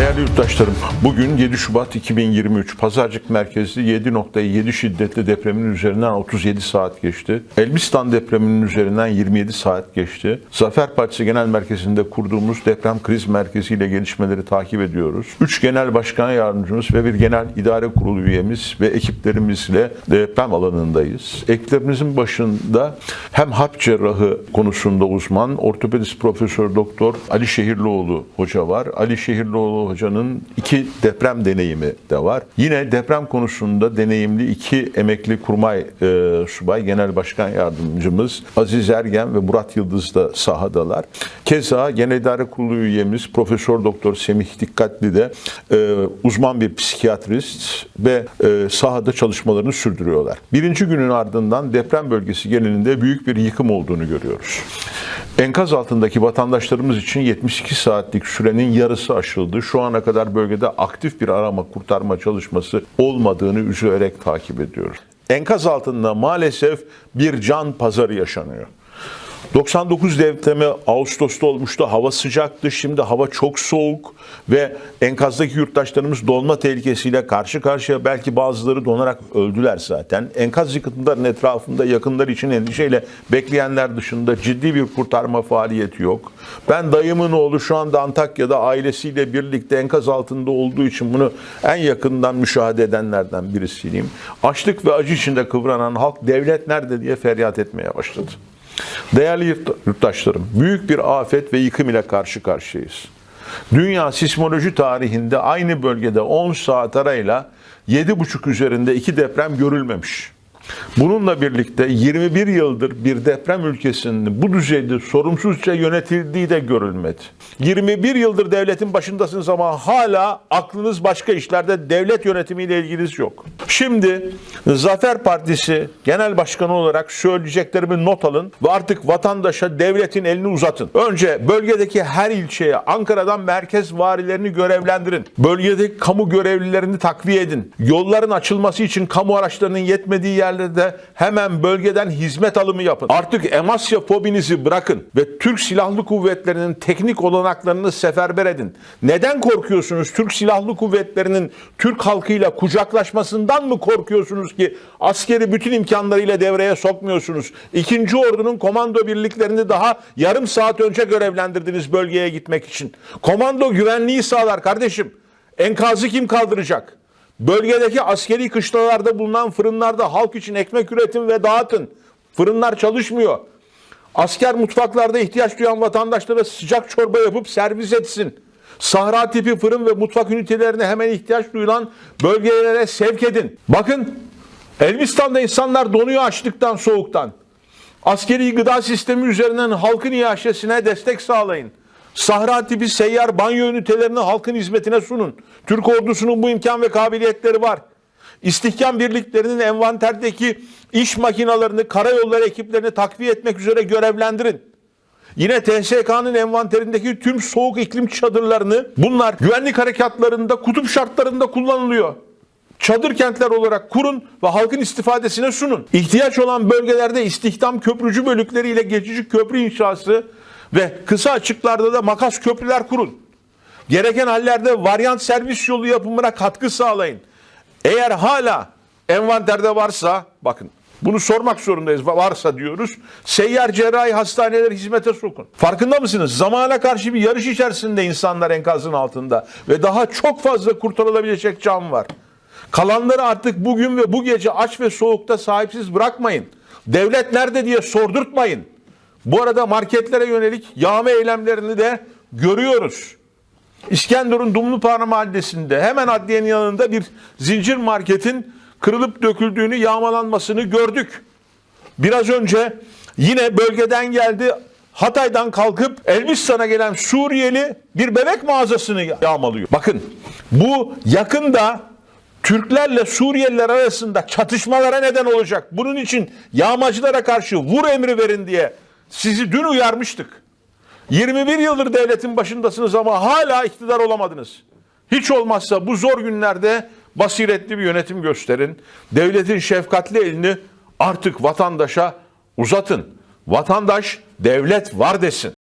Değerli yurttaşlarım, bugün 7 Şubat 2023 Pazarcık merkezli 7.7 şiddetli depremin üzerinden 37 saat geçti. Elbistan depreminin üzerinden 27 saat geçti. Zafer Partisi Genel Merkezi'nde kurduğumuz deprem kriz merkeziyle gelişmeleri takip ediyoruz. 3 genel başkan yardımcımız ve bir genel idare kurulu üyemiz ve ekiplerimizle deprem alanındayız. Ekiplerimizin başında hem harp cerrahı konusunda uzman, ortopedist profesör doktor Ali Şehirlioğlu hoca var. Ali Şehirlioğlu hocanın iki deprem deneyimi de var. Yine deprem konusunda deneyimli iki emekli kurmay e, subay genel başkan yardımcımız Aziz Ergen ve Murat Yıldız da sahadalar. Keza genel idare kurulu üyemiz Profesör Doktor Semih Dikkatli de e, uzman bir psikiyatrist ve e, sahada çalışmalarını sürdürüyorlar. Birinci günün ardından deprem bölgesi genelinde büyük bir yıkım olduğunu görüyoruz. Enkaz altındaki vatandaşlarımız için 72 saatlik sürenin yarısı aşıldı. Şu ana kadar bölgede aktif bir arama kurtarma çalışması olmadığını üzülerek takip ediyoruz. Enkaz altında maalesef bir can pazarı yaşanıyor. 99 depremi Ağustos'ta olmuştu. Hava sıcaktı. Şimdi hava çok soğuk ve enkazdaki yurttaşlarımız donma tehlikesiyle karşı karşıya. Belki bazıları donarak öldüler zaten. Enkaz yıkıntıların etrafında yakınlar için endişeyle bekleyenler dışında ciddi bir kurtarma faaliyeti yok. Ben dayımın oğlu şu anda Antakya'da ailesiyle birlikte enkaz altında olduğu için bunu en yakından müşahede edenlerden birisiyim. Açlık ve acı içinde kıvranan halk devlet nerede diye feryat etmeye başladı. Değerli yurt- yurttaşlarım, büyük bir afet ve yıkım ile karşı karşıyayız. Dünya sismoloji tarihinde aynı bölgede 10 saat arayla 7,5 üzerinde iki deprem görülmemiş. Bununla birlikte 21 yıldır bir deprem ülkesinin bu düzeyde sorumsuzca yönetildiği de görülmedi. 21 yıldır devletin başındasınız ama hala aklınız başka işlerde devlet yönetimiyle ilginiz yok. Şimdi Zafer Partisi Genel Başkanı olarak söyleyeceklerimi not alın ve artık vatandaşa devletin elini uzatın. Önce bölgedeki her ilçeye Ankara'dan merkez varilerini görevlendirin. Bölgedeki kamu görevlilerini takviye edin. Yolların açılması için kamu araçlarının yetmediği yerlerde hemen bölgeden hizmet alımı yapın. Artık Emasya fobinizi bırakın ve Türk Silahlı Kuvvetleri'nin teknik olanaklarını seferber edin. Neden korkuyorsunuz? Türk Silahlı Kuvvetleri'nin Türk halkıyla kucaklaşmasından mı korkuyorsunuz ki askeri bütün imkanlarıyla devreye sokmuyorsunuz? İkinci ordunun komando birliklerini daha yarım saat önce görevlendirdiniz bölgeye gitmek için. Komando güvenliği sağlar kardeşim. Enkazı kim kaldıracak? Bölgedeki askeri kışlalarda bulunan fırınlarda halk için ekmek üretin ve dağıtın. Fırınlar çalışmıyor. Asker mutfaklarda ihtiyaç duyan vatandaşlara sıcak çorba yapıp servis etsin. Sahra tipi fırın ve mutfak ünitelerine hemen ihtiyaç duyulan bölgelere sevk edin. Bakın Elbistan'da insanlar donuyor açlıktan, soğuktan. Askeri gıda sistemi üzerinden halkın iaşesine destek sağlayın. Sahra tipi seyyar banyo ünitelerini halkın hizmetine sunun. Türk ordusunun bu imkan ve kabiliyetleri var. İstihkam birliklerinin envanterdeki iş makinalarını, karayolları ekiplerini takviye etmek üzere görevlendirin. Yine TSK'nın envanterindeki tüm soğuk iklim çadırlarını bunlar güvenlik harekatlarında kutup şartlarında kullanılıyor. Çadır kentler olarak kurun ve halkın istifadesine sunun. İhtiyaç olan bölgelerde istihdam köprücü bölükleriyle geçici köprü inşası ve kısa açıklarda da makas köprüler kurun. Gereken hallerde varyant servis yolu yapımına katkı sağlayın. Eğer hala envanterde varsa bakın bunu sormak zorundayız. Varsa diyoruz. Seyyar cerrahi hastaneleri hizmete sokun. Farkında mısınız? Zamana karşı bir yarış içerisinde insanlar enkazın altında ve daha çok fazla kurtarılabilecek can var. Kalanları artık bugün ve bu gece aç ve soğukta sahipsiz bırakmayın. Devlet nerede diye sordurtmayın. Bu arada marketlere yönelik yağma eylemlerini de görüyoruz. İskenderun Dumlupınar Mahallesi'nde hemen adliyenin yanında bir zincir marketin kırılıp döküldüğünü, yağmalanmasını gördük. Biraz önce yine bölgeden geldi Hatay'dan kalkıp Elbistan'a gelen Suriyeli bir bebek mağazasını yağmalıyor. Bakın bu yakında Türklerle Suriyeliler arasında çatışmalara neden olacak. Bunun için yağmacılara karşı vur emri verin diye sizi dün uyarmıştık. 21 yıldır devletin başındasınız ama hala iktidar olamadınız. Hiç olmazsa bu zor günlerde basiretli bir yönetim gösterin. Devletin şefkatli elini artık vatandaşa uzatın. Vatandaş devlet var desin.